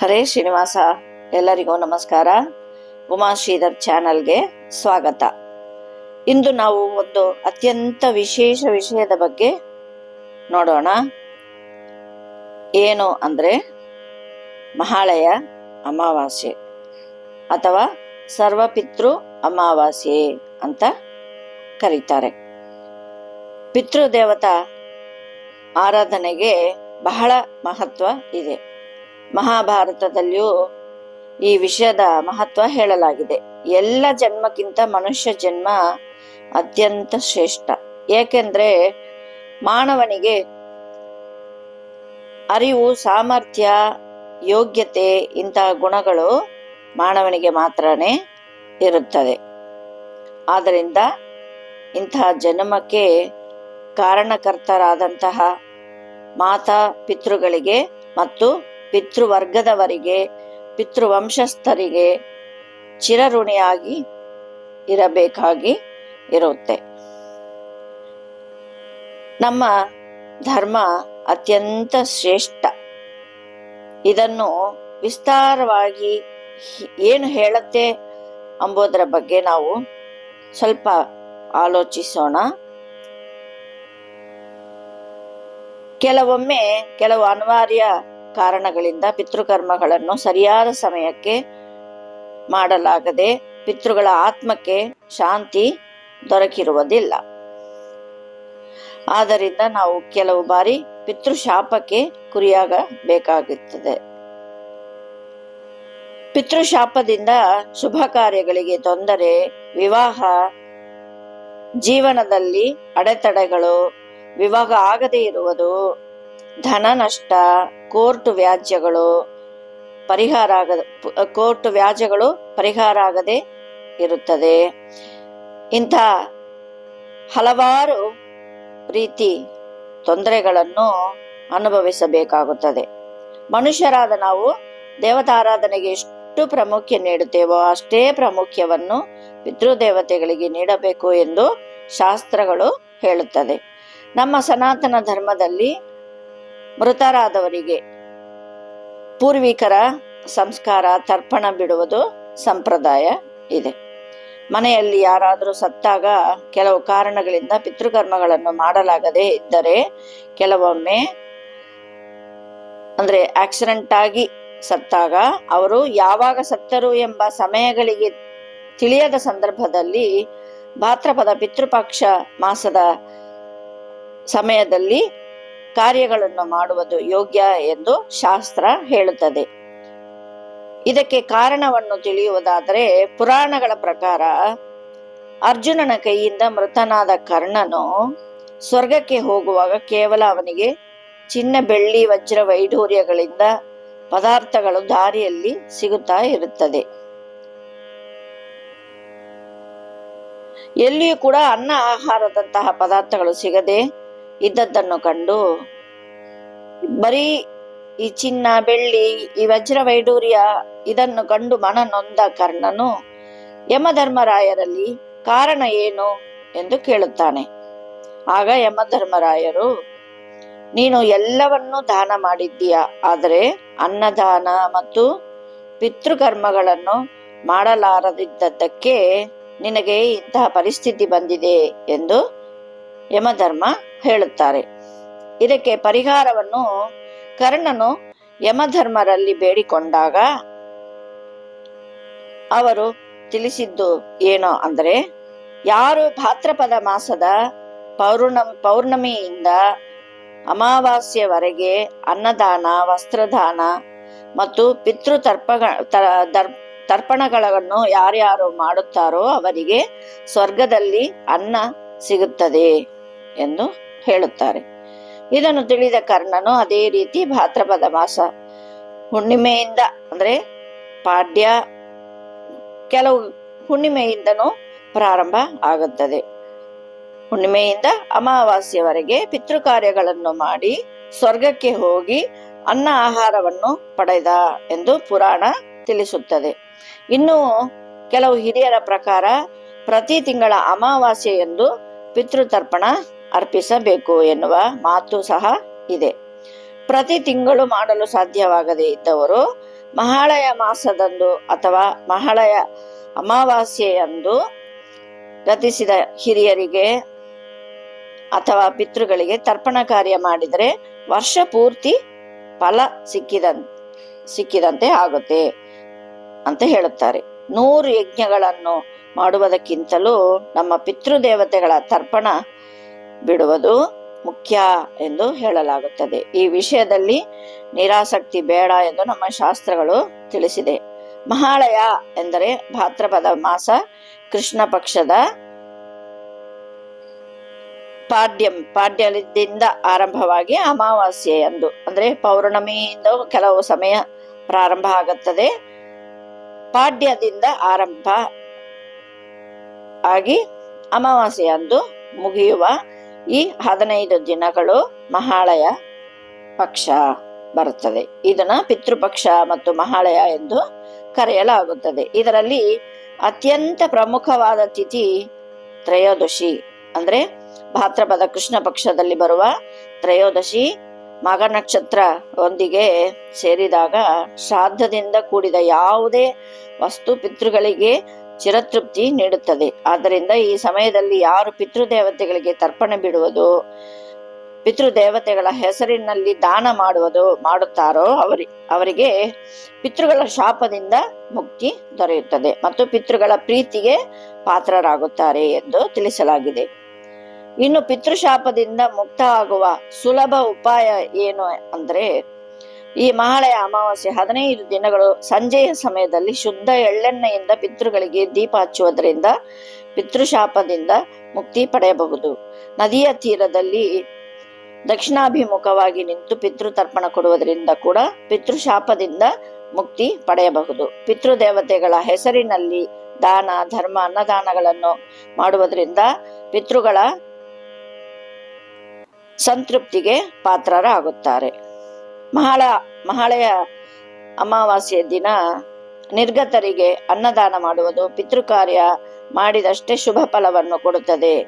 ಹರೇ ಶ್ರೀನಿವಾಸ, ಎಲ್ಲರಿಗೂ ನಮಸ್ಕಾರ. ಉಮಾ ಶ್ರೀಧರ್ ಚಾನಲ್ಗೆ ಸ್ವಾಗತ. ಇಂದು ನಾವು ಒಂದು ಅತ್ಯಂತ ವಿಶೇಷ ವಿಷಯದ ಬಗ್ಗೆ ನೋಡೋಣ. ಏನು ಅಂದ್ರೆ ಮಹಾಳಯ ಅಮಾವಾಸ್ಯೆ ಅಥವಾ ಸರ್ವಪಿತೃ ಅಮಾವಾಸ್ಯೆ ಅಂತ ಕರೀತಾರೆ. ಪಿತೃದೇವತಾ ಆರಾಧನೆಗೆ ಬಹಳ ಮಹತ್ವ ಇದೆ. ಮಹಾಭಾರತದಲ್ಲಿಯೂ ಈ ವಿಷಯದ ಮಹತ್ವ ಹೇಳಲಾಗಿದೆ. ಎಲ್ಲ ಜನ್ಮಕ್ಕಿಂತ ಮನುಷ್ಯ ಜನ್ಮ ಅತ್ಯಂತ ಶ್ರೇಷ್ಠ. ಏಕೆಂದ್ರೆ ಮಾನವನಿಗೆ ಅರಿವು, ಸಾಮರ್ಥ್ಯ, ಯೋಗ್ಯತೆ ಇಂತಹ ಗುಣಗಳು ಮಾನವನಿಗೆ ಮಾತ್ರನೇ ಇರುತ್ತದೆ ಆದ್ದರಿಂದ ಇಂತಹ ಜನ್ಮಕ್ಕೆ ಕಾರಣಕರ್ತರಾದಂತಹ ಮಾತಾ ಪಿತೃಗಳಿಗೆ ಮತ್ತು ಪಿತೃವರ್ಗದವರಿಗೆ, ಪಿತೃವಂಶಸ್ಥರಿಗೆ ಚಿರಋಣಿಯಾಗಿ ಇರಬೇಕಾಗಿ ಇರುತ್ತೆ. ನಮ್ಮ ಧರ್ಮ ಅತ್ಯಂತ ಶ್ರೇಷ್ಠ. ಇದನ್ನು ವಿಸ್ತಾರವಾಗಿ ಏನು ಹೇಳುತ್ತೆ ಅಂಬೋದರ ಬಗ್ಗೆ ನಾವು ಸ್ವಲ್ಪ ಆಲೋಚಿಸೋಣ. ಕೆಲವೊಮ್ಮೆ, ಕೆಲವು ಅನಿವಾರ್ಯ ಕಾರಣಗಳಿಂದ ಪಿತೃಕರ್ಮಗಳನ್ನು ಸರಿಯಾದ ಸಮಯಕ್ಕೆ ಮಾಡಲಾಗದೆ ಪಿತೃಗಳ ಆತ್ಮಕ್ಕೆ ಶಾಂತಿ ದೊರಕಿರುವುದಿಲ್ಲ. ಆದ್ದರಿಂದ ನಾವು ಕೆಲವು ಬಾರಿ ಪಿತೃಶಾಪಕ್ಕೆ ಕುರಿಯಾಗಬೇಕಾಗುತ್ತದೆ. ಪಿತೃಶಾಪದಿಂದ ಶುಭ ಕಾರ್ಯಗಳಿಗೆ ತೊಂದರೆ, ವಿವಾಹ, ಜೀವನದಲ್ಲಿ ಅಡೆತಡೆಗಳು, ವಿವಾಹ ಆಗದೇ ಇರುವುದು ಧನ ನಷ್ಟ, ಕೋರ್ಟ್ ವ್ಯಾಜ್ಯಗಳು ಪರಿಹಾರ ಆಗದ, ಕೋರ್ಟ್ ವ್ಯಾಜ್ಯಗಳು ಪರಿಹಾರ ಆಗದೆ ಇರುತ್ತದೆ. ಇಂಥ ಹಲವಾರು ರೀತಿ ತೊಂದರೆಗಳನ್ನು ಅನುಭವಿಸಬೇಕಾಗುತ್ತದೆ. ಮನುಷ್ಯರಾದ ನಾವು ದೇವತಾರಾಧನೆಗೆ ಎಷ್ಟು ಪ್ರಾಮುಖ್ಯ ನೀಡುತ್ತೇವೋ ಅಷ್ಟೇ ಪ್ರಾಮುಖ್ಯವನ್ನು ಪಿತೃದೇವತೆಗಳಿಗೆ ನೀಡಬೇಕು ಎಂದು ಶಾಸ್ತ್ರಗಳು ಹೇಳುತ್ತದೆ. ನಮ್ಮ ಸನಾತನ ಧರ್ಮದಲ್ಲಿ ಮೃತರಾದವರಿಗೆ ಪೂರ್ವಿಕರ ಸಂಸ್ಕಾರ, ತರ್ಪಣ ಬಿಡುವುದು ಸಂಪ್ರದಾಯ ಇದೆ. ಮನೆಯಲ್ಲಿ ಯಾರಾದರೂ ಸತ್ತಾಗ ಕೆಲವು ಕಾರಣಗಳಿಂದ ಪಿತೃಕರ್ಮಗಳನ್ನು ಮಾಡಲಾಗದೆ ಇದ್ದರೆ ಕೆಲವೊಮ್ಮೆ ಅಂದ್ರೆ ಆಕ್ಸಿಡೆಂಟ್ ಆಗಿ ಸತ್ತಾಗ ಅವರು ಯಾವಾಗ ಸತ್ತರು ಎಂಬ ಸಮಯಗಳಿಗೆ ತಿಳಿಯದ ಸಂದರ್ಭದಲ್ಲಿ ಭಾತ್ರಪದ ಪಿತೃಪಕ್ಷ ಮಾಸದ ಸಮಯದಲ್ಲಿ ಕಾರ್ಯಗಳನ್ನು ಮಾಡುವುದು ಯೋಗ್ಯ ಎಂದು ಶಾಸ್ತ್ರ ಹೇಳುತ್ತದೆ. ಇದಕ್ಕೆ ಕಾರಣವನ್ನು ತಿಳಿಯುವುದಾದರೆ ಪುರಾಣಗಳ ಪ್ರಕಾರ ಅರ್ಜುನನ ಕೈಯಿಂದ ಮೃತನಾದ ಕರ್ಣನು ಸ್ವರ್ಗಕ್ಕೆ ಹೋಗುವಾಗ ಕೇವಲ ಅವನಿಗೆ ಚಿನ್ನ, ಬೆಳ್ಳಿ, ವಜ್ರ, ವೈಢೂರ್ಯಗಳಿಂದ ಪದಾರ್ಥಗಳು ದಾರಿಯಲ್ಲಿ ಸಿಗುತ್ತಾ ಇರುತ್ತದೆ. ಎಲ್ಲಿಯೂ ಕೂಡ ಅನ್ನ ಆಹಾರದಂತಹ ಪದಾರ್ಥಗಳು ಸಿಗದೆ ಇದ್ದದ್ದನ್ನು ಕಂಡು, ಬರೀ ಈ ಚಿನ್ನ, ಬೆಳ್ಳಿ, ಈ ವಜ್ರ ವೈಡೂರ್ಯ, ಇದನ್ನು ಕಂಡು ಮನ ನೊಂದ ಕರ್ಣನು, ಯಮಧರ್ಮರಾಯರಲ್ಲಿ ಕಾರಣ ಏನು ಎಂದು ಕೇಳುತ್ತಾನೆ. ಆಗ ಯಮಧರ್ಮರಾಯರು, ನೀನು ಎಲ್ಲವನ್ನೂ ದಾನ ಮಾಡಿದ್ದೀಯ? ಆದರೆ ಅನ್ನದಾನ ಮತ್ತು ಪಿತೃಕರ್ಮಗಳನ್ನು ಮಾಡಲಾರದಿದ್ದದ್ದಕ್ಕೆ ನಿನಗೆ ಇಂತಹ ಪರಿಸ್ಥಿತಿ ಬಂದಿದೆ ಎಂದು ಯಮಧರ್ಮ ಹೇಳುತ್ತಾರೆ. ಇದಕ್ಕೆ ಪರಿಹಾರವನ್ನು ಕರ್ಣನು ಯಮಧರ್ಮರಲ್ಲಿ ಬೇಡಿಕೊಂಡಾಗ ಅವರು ತಿಳಿಸಿದ್ದು ಏನೋ ಅಂದರೆ, ಯಾರು ಭಾತ್ರಪದ ಮಾಸದ ಪೌರ್ಣ, ಪೌರ್ಣಮಿಯಿಂದ ಅಮಾವಾಸ್ಯವರೆಗೆ ಅನ್ನದಾನ, ವಸ್ತ್ರದಾನ ಮತ್ತು ಪಿತೃ ತರ್ಪ ತ- ದರ್- ತರ್ಪಣಗಳನ್ನು ಯಾರ್ಯಾರು ಮಾಡುತ್ತಾರೋ ಅವರಿಗೆ ಸ್ವರ್ಗದಲ್ಲಿ ಅನ್ನ ಸಿಗುತ್ತದೆ ಎಂದು ಹೇಳುತ್ತಾರೆ. ಇದನ್ನು ತಿಳಿದ ಕರ್ಣನು ಅದೇ ರೀತಿ ಭಾದ್ರಪದ ಮಾಸ ಹುಣ್ಣಿಮೆಯಿಂದ ಅಂದ್ರೆ ಪಾಡ್ಯ ಕೆಲವು ಹುಣ್ಣಿಮೆಯಿಂದನೂ ಪ್ರಾರಂಭ ಆಗುತ್ತದೆ. ಹುಣ್ಣಿಮೆಯಿಂದ ಅಮಾವಾಸ್ಯವರೆಗೆ ಪಿತೃ ಕಾರ್ಯಗಳನ್ನು ಮಾಡಿ ಸ್ವರ್ಗಕ್ಕೆ ಹೋಗಿ ಅನ್ನ ಆಹಾರವನ್ನು ಪಡೆದ ಎಂದು ಪುರಾಣ ತಿಳಿಸುತ್ತದೆ. ಇನ್ನು ಕೆಲವು ಹಿರಿಯರ ಪ್ರಕಾರ ಪ್ರತಿ ತಿಂಗಳ ಅಮಾವಾಸ್ಯೆಯೆಂದು ಪಿತೃತರ್ಪಣ ಅರ್ಪಿಸಬೇಕು ಎನ್ನುವ ಮಾತು ಸಹ ಇದೆ. ಪ್ರತಿ ತಿಂಗಳು ಮಾಡಲು ಸಾಧ್ಯವಾಗದೇ ಇದ್ದವರು ಮಹಾಳಯ ಮಾಸದಂದು ಅಥವಾ ಮಹಾಳಯ ಅಮಾವಾಸ್ಯೆಯಂದು ರತಿಸಿದ ಹಿರಿಯರಿಗೆ ಅಥವಾ ಪಿತೃಗಳಿಗೆ ತರ್ಪಣ ಕಾರ್ಯ ಮಾಡಿದರೆ ವರ್ಷ ಪೂರ್ತಿ ಫಲ ಸಿಕ್ಕಿದ ಸಿಕ್ಕಿದಂತೆ ಆಗುತ್ತೆ ಅಂತ ಹೇಳುತ್ತಾರೆ. ನೂರು ಯಜ್ಞಗಳನ್ನು ಮಾಡುವುದಕ್ಕಿಂತಲೂ ನಮ್ಮ ಪಿತೃದೇವತೆಗಳ ತರ್ಪಣ ಬಿಡುವುದು ಮುಖ್ಯ ಎಂದು ಹೇಳಲಾಗುತ್ತದೆ. ಈ ವಿಷಯದಲ್ಲಿ ನಿರಾಸಕ್ತಿ ಬೇಡ ಎಂದು ನಮ್ಮ ಶಾಸ್ತ್ರಗಳು ತಿಳಿಸಿದೆ. ಮಹಾಳಯ ಎಂದರೆ ಭಾತ್ರಪದ ಮಾಸ ಕೃಷ್ಣ ಪಕ್ಷದ ಪಾಡ್ಯಂ, ಪಾಡ್ಯದಿಂದ ಆರಂಭವಾಗಿ ಅಮಾವಾಸ್ಯೆ ಎಂದು. ಅಂದ್ರೆ ಪೌರ್ಣಮಿಯಿಂದ ಕೆಲವು ಸಮಯ ಪ್ರಾರಂಭ ಆಗುತ್ತದೆ. ಪಾಡ್ಯದಿಂದ ಆರಂಭ ಆಗಿ ಅಮಾವಾಸ್ಯೆಯಂದು ಮುಗಿಯುವ ಈ ಹದಿನೈದು ದಿನಗಳು ಮಹಾಳಯ ಪಕ್ಷ ಬರುತ್ತದೆ. ಇದನ್ನ ಪಿತೃಪಕ್ಷ ಮತ್ತು ಮಹಾಳಯ ಎಂದು ಕರೆಯಲಾಗುತ್ತದೆ. ಇದರಲ್ಲಿ ಅತ್ಯಂತ ಪ್ರಮುಖವಾದ ತಿಥಿ ತ್ರಯೋದಶಿ. ಅಂದ್ರೆ ಭಾದ್ರಪದ ಕೃಷ್ಣ ಪಕ್ಷದಲ್ಲಿ ಬರುವ ತ್ರಯೋದಶಿ ಮಗ ನಕ್ಷತ್ರ ಒಂದಿಗೆ ಸೇರಿದಾಗ ಶ್ರಾದ್ದದಿಂದ ಕೂಡಿದ ಯಾವುದೇ ವಸ್ತು ಪಿತೃಗಳಿಗೆ ಚಿರತೃಪ್ತಿ ನೀಡುತ್ತದೆ. ಆದ್ದರಿಂದ ಈ ಸಮಯದಲ್ಲಿ ಯಾರು ಪಿತೃದೇವತೆಗಳಿಗೆ ತರ್ಪಣೆ ಬಿಡುವುದು, ಪಿತೃದೇವತೆಗಳ ಹೆಸರಿನಲ್ಲಿ ದಾನ ಮಾಡುವುದು, ಮಾಡುತ್ತಾರೋ ಅವರಿ, ಅವರಿಗೆ ಪಿತೃಗಳ ಶಾಪದಿಂದ ಮುಕ್ತಿ ದೊರೆಯುತ್ತದೆ ಮತ್ತು ಪಿತೃಗಳ ಪ್ರೀತಿಗೆ ಪಾತ್ರರಾಗುತ್ತಾರೆ ಎಂದು ತಿಳಿಸಲಾಗಿದೆ. ಇನ್ನು ಪಿತೃಶಾಪದಿಂದ ಮುಕ್ತ ಆಗುವ ಸುಲಭ ಉಪಾಯ ಏನು ಅಂದ್ರೆ ಈ ಮಹಾಳಯ ಅಮಾವಾಸ್ಯೆ ಹದಿನೈದು ದಿನಗಳು ಸಂಜೆಯ ಸಮಯದಲ್ಲಿ ಶುದ್ಧ ಎಳ್ಳೆಣ್ಣೆಯಿಂದ ಪಿತೃಗಳಿಗೆ ದೀಪ ಹಚ್ಚುವುದರಿಂದ ಪಿತೃಶಾಪದಿಂದ ಮುಕ್ತಿ ಪಡೆಯಬಹುದು. ನದಿಯ ತೀರದಲ್ಲಿ ದಕ್ಷಿಣಾಭಿಮುಖವಾಗಿ ನಿಂತು ಪಿತೃತರ್ಪಣ ಕೊಡುವುದರಿಂದ ಕೂಡ ಪಿತೃಶಾಪದಿಂದ ಮುಕ್ತಿ ಪಡೆಯಬಹುದು. ಪಿತೃದೇವತೆಗಳ ಹೆಸರಿನಲ್ಲಿ ದಾನ, ಧರ್ಮ, ಅನ್ನದಾನಗಳನ್ನು ಮಾಡುವುದರಿಂದ ಪಿತೃಗಳ ಸಂತೃಪ್ತಿಗೆ ಪಾತ್ರರಾಗುತ್ತಾರೆ. ಮಹಾಳ, ಮಹಾಳೆಯ ಅಮಾವಾಸ್ಯೆ ದಿನ ನಿರ್ಗತರಿಗೆ ಅನ್ನದಾನ ಮಾಡುವುದು ಪಿತೃಕಾರ್ಯ ಮಾಡಿದಷ್ಟೇ ಶುಭ ಫಲವನ್ನು ಕೊಡುತ್ತದೆ.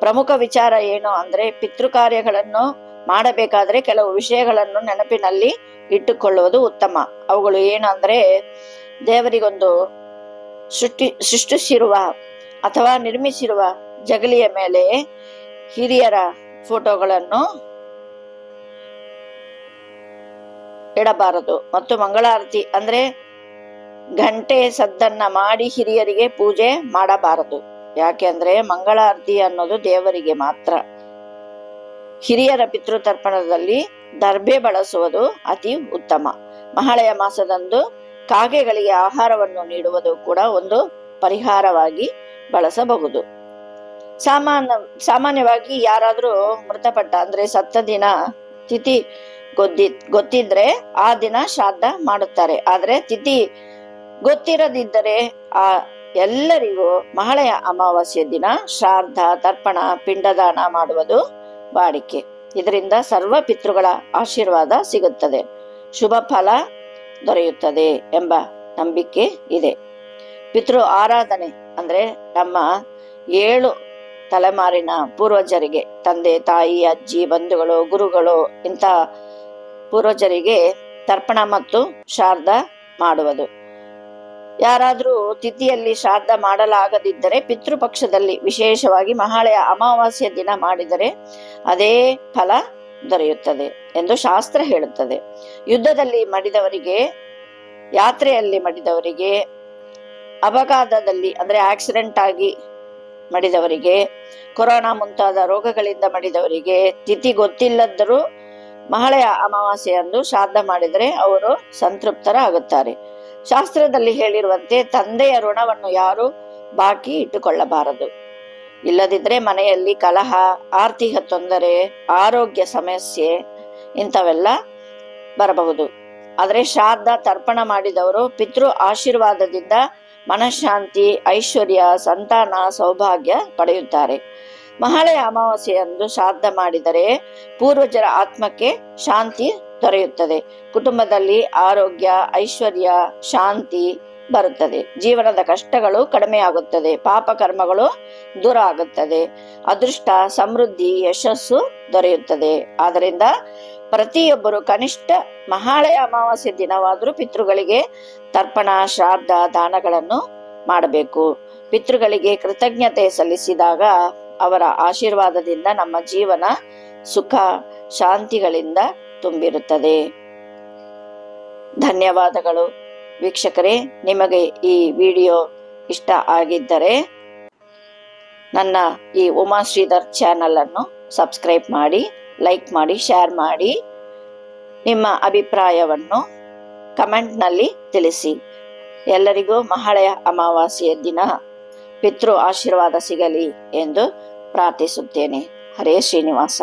ಪ್ರಮುಖ ವಿಚಾರ ಏನು ಅಂದ್ರೆ ಪಿತೃಕಾರ್ಯಗಳನ್ನು ಮಾಡಬೇಕಾದ್ರೆ ಕೆಲವು ವಿಷಯಗಳನ್ನು ನೆನಪಿನಲ್ಲಿ ಇಟ್ಟುಕೊಳ್ಳುವುದು ಉತ್ತಮ. ಅವುಗಳು ಏನು ಅಂದ್ರೆ ದೇವರಿಗೊಂದು ಸೃಷ್ಟಿ, ಸೃಷ್ಟಿಸಿರುವ ಅಥವಾ ನಿರ್ಮಿಸಿರುವ ಜಗಲಿಯ ಮೇಲೆ ಹಿರಿಯರ ಫೋಟೋಗಳನ್ನು ಇಡಬಾರದು ಮತ್ತು ಮಂಗಳಾರತಿ ಅಂದ್ರೆ ಗಂಟೆ ಸದ್ದನ್ನ ಮಾಡಿ ಹಿರಿಯರಿಗೆ ಪೂಜೆ ಮಾಡಬಾರದು. ಯಾಕೆಂದ್ರೆ ಮಂಗಳಾರತಿ ಅನ್ನೋದು ದೇವರಿಗೆ ಮಾತ್ರ. ಹಿರಿಯರ ಪಿತೃತರ್ಪಣದಲ್ಲಿ ದರ್ಬೆ ಬಳಸುವುದು ಅತಿ ಉತ್ತಮ. ಮಹಳೆಯ ಮಾಸದಂದು ಕಾಗೆಗಳಿಗೆ ಆಹಾರವನ್ನು ನೀಡುವುದು ಕೂಡ ಒಂದು ಪರಿಹಾರವಾಗಿ ಬಳಸಬಹುದು. ಸಾಮಾನ್ಯ, ಸಾಮಾನ್ಯವಾಗಿ ಯಾರಾದರೂ ಮೃತಪಟ್ಟ ಅಂದ್ರೆ ಸತ್ತ ದಿನ ತಿಥಿ ಗೊತ್ತಿ, ಗೊತ್ತಿದ್ರೆ ಆ ದಿನ ಶ್ರಾದ್ದ ಮಾಡುತ್ತಾರೆ. ಆದ್ರೆ ತಿಥಿ ಗೊತ್ತಿರದಿದ್ದರೆ ಆ ಎಲ್ಲರಿಗೂ ಮಹಳೆಯ ಅಮಾವಾಸ್ಯ ದಿನ ಶ್ರಾದ್ದ, ತರ್ಪಣ, ಪಿಂಡದಾನ ಮಾಡುವುದು ವಾಡಿಕೆ ಇದರಿಂದ ಸರ್ವ ಪಿತೃಗಳ ಆಶೀರ್ವಾದ ಸಿಗುತ್ತದೆ. ಶುಭ ಫಲ ದೊರೆಯುತ್ತದೆ ಎಂಬ ನಂಬಿಕೆ ಇದೆ. ಪಿತೃ ಆರಾಧನೆ ಅಂದ್ರೆ ನಮ್ಮ ಏಳು ತಲೆಮಾರಿನ ಪೂರ್ವಜರಿಗೆ, ತಂದೆ, ತಾಯಿ, ಅಜ್ಜಿ, ಬಂಧುಗಳು, ಗುರುಗಳು ಇಂಥ ಪೂರ್ವಜರಿಗೆ ತರ್ಪಣ ಮತ್ತು ಶಾರ್ದ ಮಾಡುವುದು. ಯಾರಾದರೂ ತಿಥಿಯಲ್ಲಿ ಶ್ರಾದ್ದ ಮಾಡಲಾಗದಿದ್ದರೆ ಪಿತೃಪಕ್ಷದಲ್ಲಿ ವಿಶೇಷವಾಗಿ ಮಹಾಳೆಯ ಅಮಾವಾಸ್ಯ ದಿನ ಮಾಡಿದರೆ ಅದೇ ಫಲ ದೊರೆಯುತ್ತದೆ ಎಂದು ಶಾಸ್ತ್ರ ಹೇಳುತ್ತದೆ. ಯುದ್ಧದಲ್ಲಿ ಮಡಿದವರಿಗೆ, ಯಾತ್ರೆಯಲ್ಲಿ ಮಡಿದವರಿಗೆ, ಅಪಘಾತದಲ್ಲಿ ಅಂದ್ರೆ ಆಕ್ಸಿಡೆಂಟ್ ಆಗಿ ಮಡಿದವರಿಗೆ, ಕೊರೋನಾ ಮುಂತಾದ ರೋಗಗಳಿಂದ ಮಡಿದವರಿಗೆ ತಿಥಿ ಗೊತ್ತಿಲ್ಲದರೂ ಮಹಳೆಯ ಅಮಾವಾಸ್ಯೆಯಂದು ಶ್ರಾದ್ದ ಮಾಡಿದರೆ ಅವರು ಸಂತೃಪ್ತರಾಗುತ್ತಾರೆ. ಶಾಸ್ತ್ರದಲ್ಲಿ ಹೇಳಿರುವಂತೆ ತಂದೆಯ ಋಣವನ್ನು ಯಾರು ಬಾಕಿ ಇಟ್ಟುಕೊಳ್ಳಬಾರದು. ಇಲ್ಲದಿದ್ರೆ ಮನೆಯಲ್ಲಿ ಕಲಹ, ಆರ್ಥಿಕ ತೊಂದರೆ, ಆರೋಗ್ಯ ಸಮಸ್ಯೆ ಇಂಥವೆಲ್ಲ ಬರಬಹುದು. ಆದರೆ ಶ್ರಾದ್ದ ತರ್ಪಣ ಮಾಡಿದವರು ಪಿತೃ ಆಶೀರ್ವಾದದಿಂದ ಮನಃಶಾಂತಿ, ಐಶ್ವರ್ಯ, ಸಂತಾನ, ಸೌಭಾಗ್ಯ ಪಡೆಯುತ್ತಾರೆ. ಮಹಾಳಯ ಅಮಾವಾಸ್ಯೆಯಂದು ಶ್ರಾದ್ದ ಮಾಡಿದರೆ ಪೂರ್ವಜರ ಆತ್ಮಕ್ಕೆ ಶಾಂತಿ ದೊರೆಯುತ್ತದೆ. ಕುಟುಂಬದಲ್ಲಿ ಆರೋಗ್ಯ, ಐಶ್ವರ್ಯ, ಶಾಂತಿ ಬರುತ್ತದೆ. ಜೀವನದ ಕಷ್ಟಗಳು ಕಡಿಮೆಯಾಗುತ್ತದೆ. ಪಾಪ ಕರ್ಮಗಳು ದೂರ ಆಗುತ್ತದೆ. ಅದೃಷ್ಟ, ಸಮೃದ್ಧಿ, ಯಶಸ್ಸು ದೊರೆಯುತ್ತದೆ. ಆದ್ದರಿಂದ ಪ್ರತಿಯೊಬ್ಬರು ಕನಿಷ್ಠ ಮಹಾಳಯ ಅಮಾವಾಸ್ಯೆ ದಿನವಾದರೂ ಪಿತೃಗಳಿಗೆ ತರ್ಪಣ, ಶ್ರಾದ್ದ, ದಾನಗಳನ್ನು ಮಾಡಬೇಕು. ಪಿತೃಗಳಿಗೆ ಕೃತಜ್ಞತೆ ಸಲ್ಲಿಸಿದಾಗ ಅವರ ಆಶೀರ್ವಾದದಿಂದ ನಮ್ಮ ಜೀವನ ಸುಖ ಶಾಂತಿಗಳಿಂದ ತುಂಬಿರುತ್ತದೆ. ಧನ್ಯವಾದಗಳು. ವೀಕ್ಷಕರೇ, ನಿಮಗೆ ಈ ವಿಡಿಯೋ ಇಷ್ಟ ಆಗಿದ್ದರೆ ನನ್ನ ಈ ಉಮಾ ಶ್ರೀಧರ್ ಚಾನಲ್ ಅನ್ನು ಸಬ್ಸ್ಕ್ರೈಬ್ ಮಾಡಿ, ಲೈಕ್ ಮಾಡಿ, ಶೇರ್ ಮಾಡಿ. ನಿಮ್ಮ ಅಭಿಪ್ರಾಯವನ್ನು ಕಮೆಂಟ್ನಲ್ಲಿ ತಿಳಿಸಿ. ಎಲ್ಲರಿಗೂ ಮಹಳೆಯ ಅಮಾವಾಸ್ಯೆಯ ದಿನ, ಪಿತೃ ಆಶೀರ್ವಾದ ಸಿಗಲಿ ಎಂದು ಪ್ರಾರ್ಥಿಸುತ್ತೇನೆ. ಹರೇ ಶ್ರೀನಿವಾಸ.